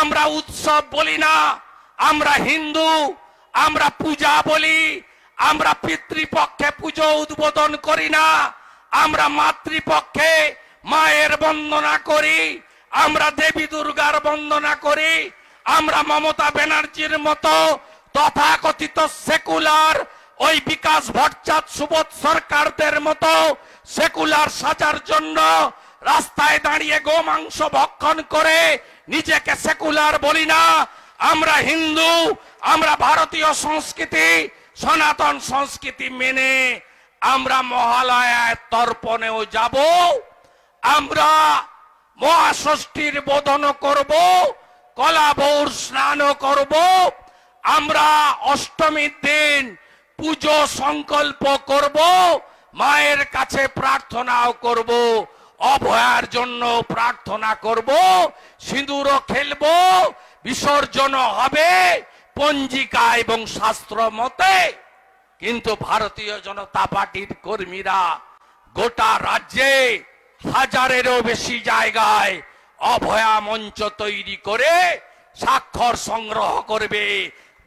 আমরা উৎসব বলি না, আমরা হিন্দু, আমরা পূজা বলি, আমরা পিতৃপক্ষে পুজো উদ্বোধন করি না, আমরা মাতৃপক্ষে মায়ের বন্দনা করি, আমরা দেবী দুর্গার বন্দনা করি, আমরা মমতা ব্যানার্জির মতো তথাকথিত সেকুলার, ওই বিকাশ ভট্টাচার্য সুবোধ সরকারদের মতো সেকুলার সাজার জন্য রাস্তায় দাঁড়িয়ে গোমাংস ভক্ষণ করে নিজেকে সেকুলার বলি না। আমরা হিন্দু, আমরা ভারতীয় সংস্কৃতি, সনাতন সংস্কৃতি মেনে আমরা মহালয়ায় তর্পণেও যাব। আমরা মহাষষ্ঠীর বোধন করব, কলা বৌর স্নানও করব। আমরা অষ্টমীর দিন পুজো সংকল্প করব, মায়ের কাছে প্রার্থনাও করব। অভয়ার জন্য প্রার্থনা করব সিঁদুরও খেলব, বিসর্জন হবে পঞ্জিকা এবং শাস্ত্র মতে। কিন্তু ভারতীয় জনতা পার্টির কর্মীরা গোটা রাজ্যে হাজারেরও বেশি জায়গায় অভয়া মঞ্চ তৈরি করে স্বাক্ষর সংগ্রহ করবে।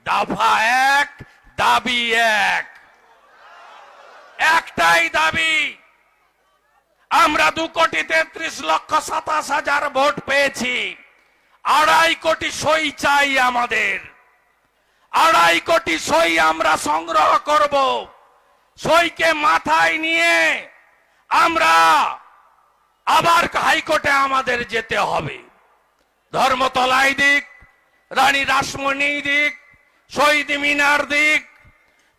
দাফা এক, দাবি এক। একটাই দাবি আমরা দু কোটি তেত্রিশ লক্ষ সাতাশ হাজার ভোট পেয়েছি। আড়াই কোটি সই চাই আমাদের। আড়াই কোটি সই আমরা সংগ্রহ করব। সইকে মাথায় নিয়ে আমরা আবার হাইকোর্টে আমাদের যেতে হবে। ধর্মতলায় দিক, রানী রাসমণি দিক, শহীদ মিনার দিক,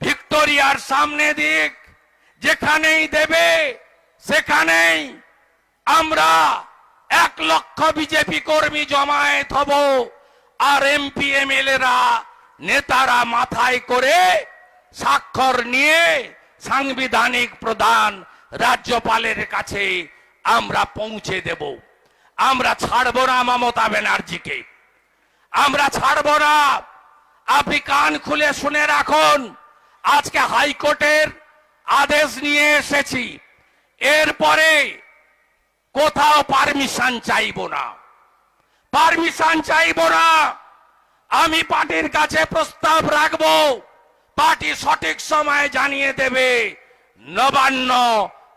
ভিক্টোরিয়ার সামনে দিক, যেখানেই দেবে সেখানেই আমরা এক লক্ষ বিজেপি কর্মী জমায়েত হব, আর এমপি এমএলএরা নেতারা মাথায় করে স্বাক্ষর নিয়ে সাংবিধানিক প্রধান রাজ্যপালের কাছে আমরা পৌঁছে দেব। আমরা ছাড়বো না মমতা ব্যানার্জিকে। আমরা ছাড়বো না। আপনি কান খুলে শুনে রাখুন, আজকে হাইকোর্টের আদেশ নিয়ে এসেছি। এরপরে কোথাও পারমিশন চাইব না। পারমিশন চাইব না। আমি পার্টির কাছে প্রস্তাব রাখব। পার্টি সঠিক সময় জানিয়ে দেবে, নবান্ন,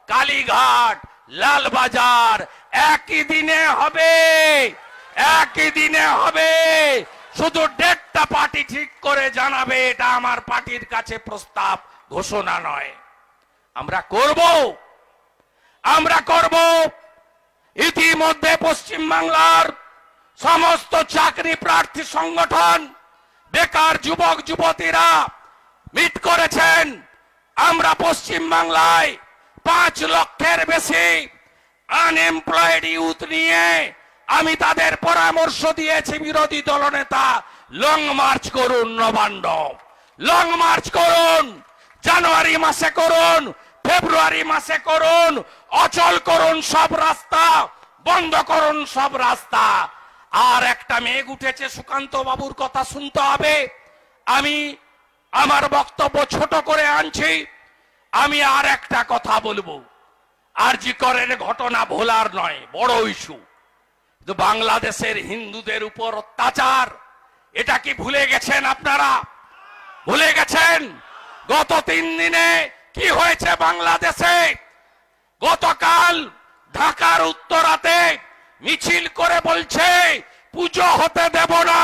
কালীঘাট, লালবাজার, একই দিনে হবে, একই দিনে হবে। শুধু ডেটটা পার্টি ঠিক করে জানাবে, এটা আমার পার্টির কাছে প্রস্তাব, ঘোষণা নয়। আমরা করব। আমরা করব। ইতিমধ্যে পশ্চিম বাংলার সমস্ত চাকরি প্রার্থী সংগঠন, বেকার যুবক, যুবতীরা মিট করেছেন। আমরা পশ্চিম বাংলায় পাঁচ লক্ষের বেশি আনএমপ্লয়েড ইউথ নিয়ে আমি তাদের পরামর্শ দিয়েছি, বিরোধী দলনেতা লং মার্চ করুন, নবান্ন। লং মার্চ করুন, জানুয়ারি মাসে করুন, ফেব্রুয়ারি মাসে করুন অচল করুন সব রাস্তা, বন্ধ করুন সব রাস্তা। আর একটা মেঘ উঠেছে, সুকান্ত বাবুর কথা শুনতে হবে। আমি আমার বক্তব্য ছোট করে আনছি। আমি আর একটা কথা বলব। আরজি করের ঘটনা ভোলার নয়, বড় ইস্যু। বাংলাদেশের হিন্দুদের উপর অত্যাচার, এটা কি ভুলে গেছেন আপনারা? ভুলে গেছেন? গত তিন দিনে কি হয়েছে বাংলাদেশে? গতকাল ঢাকার উত্তরাতে মিছিল করে বলছে, পুজো হতে দেব না।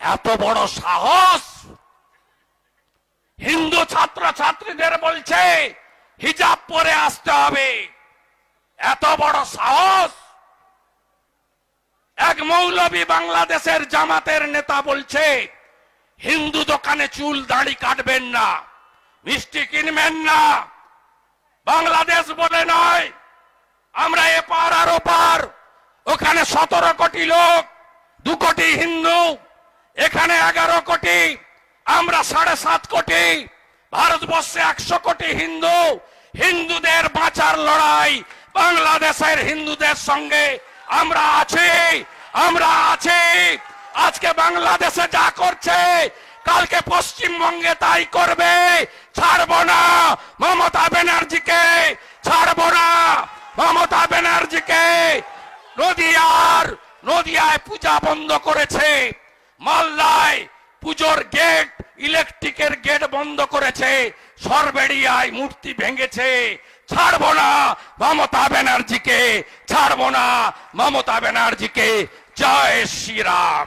এত বড় সাহস! হিন্দু ছাত্র ছাত্রীদের বলছে, হিজাব পরে আসতে হবে। এত বড় সাহস! এক মৌলবী বাংলাদেশের জামাতের নেতা বলছে, হিন্দু দোকানে চুল দাড়ি কাটবেন না, মিষ্টি কিনবেন না। বাংলাদেশ বলে নয়। আমরা এপার আর ওপার। ওখানে সতেরো কোটি লোক, দু কোটি হিন্দু, এখানে এগারো কোটি, আমরা সাড়ে সাত কোটি, ভারতবর্ষে একশো কোটি হিন্দু। হিন্দুদের বাঁচার লড়াই বাংলাদেশের হিন্দুদের সঙ্গে। আমরা আছি আমরা আছি। আজকে বাংলাদেশে যা করছে কালকে পশ্চিমবঙ্গে তাই করবে। ছাড়বো না মমতা ব্যানার্জিকে। ছাড়বো না মমতা ব্যানার্জিকে। নদিয়ার, নদিয়ায় পূজা বন্ধ করেছে। মালদায় পুজোর গেট ইলেকট্রিকের গেট বন্ধ করেছে। সরবেড়িয়ায় মূর্তি ভেঙেছে। ছাড়বো না মমতা ব্যানার্জিকে। ছাড়বো না মমতা ব্যানার্জিকে। জয় শ্রীরাম।